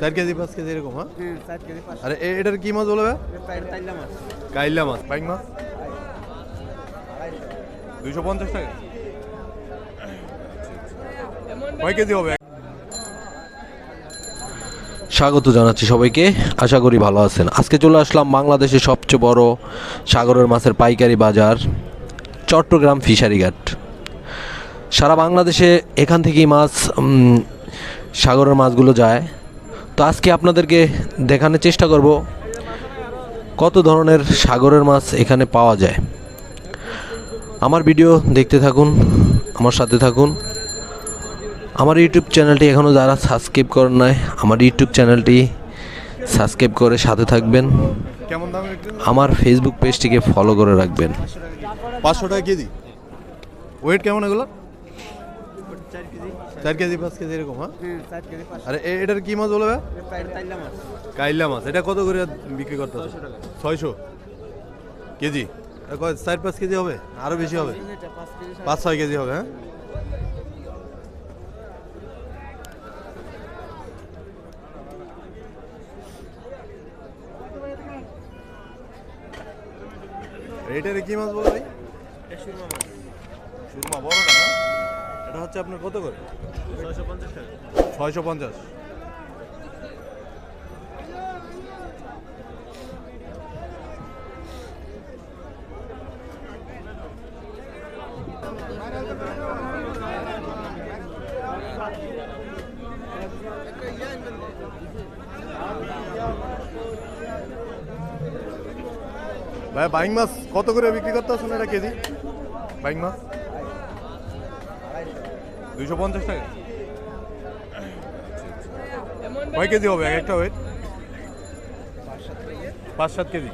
চার কেজি। পাঁচ কেজি এরকম হ্যাঁ? হ্যাঁ আরে এটার কি মাছ বলবে? তাইলা মাছ। কাইল্লা মাছ দুইশো পঞ্চাশ টাকা। কয় কেজি হবে? স্বাগত জানাচ্ছি সবাইকে আশা করি ভালো আছেন। আজকে চলে আসলাম বাংলাদেশের সবচেয়ে বড় সাগরের মাছের পাইকারি বাজার চট্টগ্রাম ফিশারিঘাট সারা বাংলাদেশে এখান থেকেই মাছ উম, সাগরের মাছগুলো যায়। তো আজকে আপনাদেরকে দেখানোর চেষ্টা করব কত ধরনের সাগরের মাছ এখানে পাওয়া যায়। আমার ভিডিও দেখতে থাকুন আমার সাথে থাকুন। আমার ইউটিউব চ্যানেলটি এখনও যারা সাবস্ক্রাইব করেন নাই আমার ইউটিউব চ্যানেলটি সাবস্ক্রাইব করে সাথে থাকবেন। আমার ফেসবুক পেজটিকে ফলো করে রাখবেন। পাঁচশো টাকা কেজি। ওয়েট কেমন এগুলো চার কেজি। পাঁচ কেজি এরকম হ্যাঁ? হ্যাঁ আরে এটার কি মাছ বলবে তাইলা মাছ। এটা কত করে বিক্রি করতে ছয়শো কেজি? চার পাঁচ কেজি হবে? আরও বেশি হবে? পাঁচ কেজি ছয় কেজি হবে হ্যাঁ? এটার কি মাছ বলো ভাই? সুরমা বড়টা না? এটা হচ্ছে আপনার কত করে? ছয়শো পঞ্চাশ ভাই বাইং মাছ কত করে বিক্রি করতে আসুন এটা কেজি? বাইং মাছ? দুশো পঞ্চাশ টাকা। কয় কেজি হবে? এক একটা ওয়েট পাঁচ সাত কেজি।